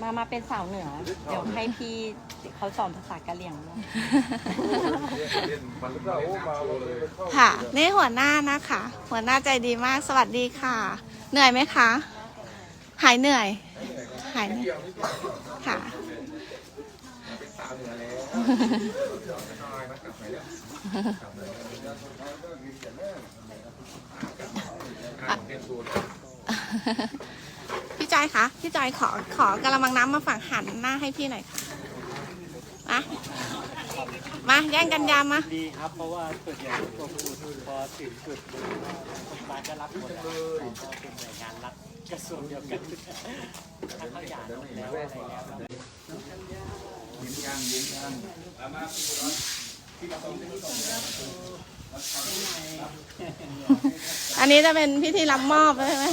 มามาเป็นสาวเหนือ เดี๋ยวให้พี่เขาสอนภาษากะเหรี่ยงด้วยค่ะ นี่หัวหน้านะคะ หัวหน้าใจดีมาก สวัสดีค่ะ เหนื่อยไหมคะ หายเหนื่อย หายเหนื่อยค่ะพี่ จอยคะพี่จอยขอขอกระมังน้ำมาฝั่งหันหน้าให้พี่หน่อยค่ะมามาแย่งกันยามมาดีครับ เพราะว่าส่วนใหญ่พวกพูดพอถึงจุดคนร้านก็รับหมดแล้วเราก็เป็นหน่วยงานรัฐกระทรวงเดียวกันถ้าเขาอยากแล้วอะไรแล้วอันนี้จะเป็นพิธีรับมอบใช่ไหม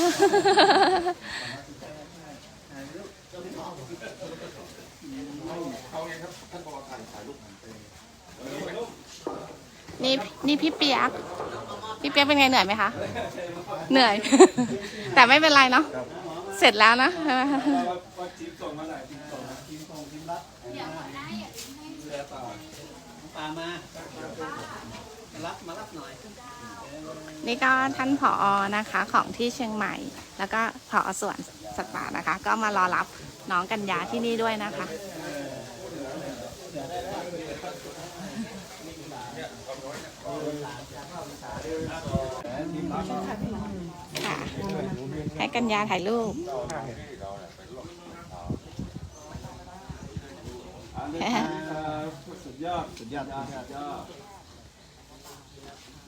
นี่นี่พี่เปียก พี่เปียกเป็นไงเหนื่อยไหมคะ เหนื่อย แต่ไม่เป็นไรเนาะ เสร็จแล้วนะใช่ไหมคะปามารับมารับหน่อย นี่ก็ท่านผอนะคะของที่เชียงใหม่ แล้วก็ผอสวนสัตว์ป่านะคะ ก็มารอรับน้องกัญญาที่นี่ด้วยนะคะ ค่ะให้กัญญาถ่ายรูปสุดยอดสุดยอด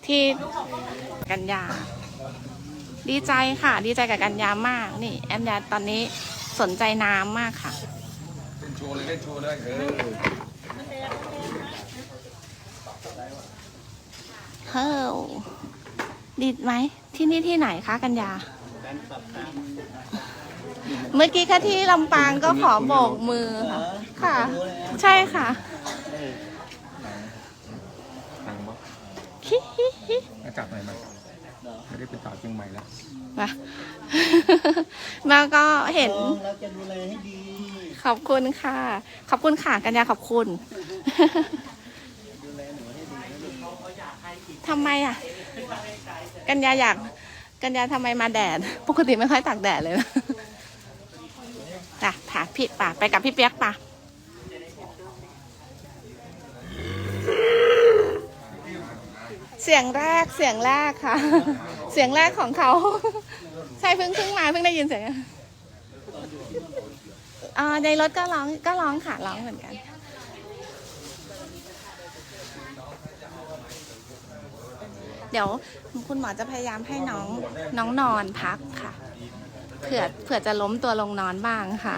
ที่กัญญา ดีใจค่ะ ดีใจกับกัญญามาก นี่ แอนยาตอนนี้สนใจน้ำมากค่ะเล่นโชว์เลยเล่นโชว์เลยเออ เฮ้ย ดีไหมที่นี่ที่ไหนคะกัญญาแฟนคลับตาเมื่อกี้ค่ะที่ลำปางก็ขอโบกมือค่ะ ค่ะ ใช่ค่ะทางมั้งฮิฮิฮิมาจับหน่อยมั้ยไม่ได้เป็นสาวเชียงใหม่แล้วมาแล้วก็เห็นเราจะดูแลให้ดี ขอบคุณค่ะ ขอบคุณค่ะกัญญาขอบคุณทำไมอะ กัญญาอยาก กัญญาทำไมมาแดด ปกติไม่ค่อยตากแดดเลยนะจ้ะถาพี่ป่ะ ไปกับพี่เปียกป่ะเสียงแรกเสียงแรกค่ะ เสียงแรกของเขา ใช่เพิ่งเพิ่งมาเพิ่งได้ยินเสียงอ่าในรถก็ร้องก็ร้องค่ะร้องเหมือนกัน เดี๋ยวคุณหมอจะพยายามให้น้องน้องนอนพักค่ะ เผื่อเผื่อจะล้มตัวลงนอนบ้างค่ะ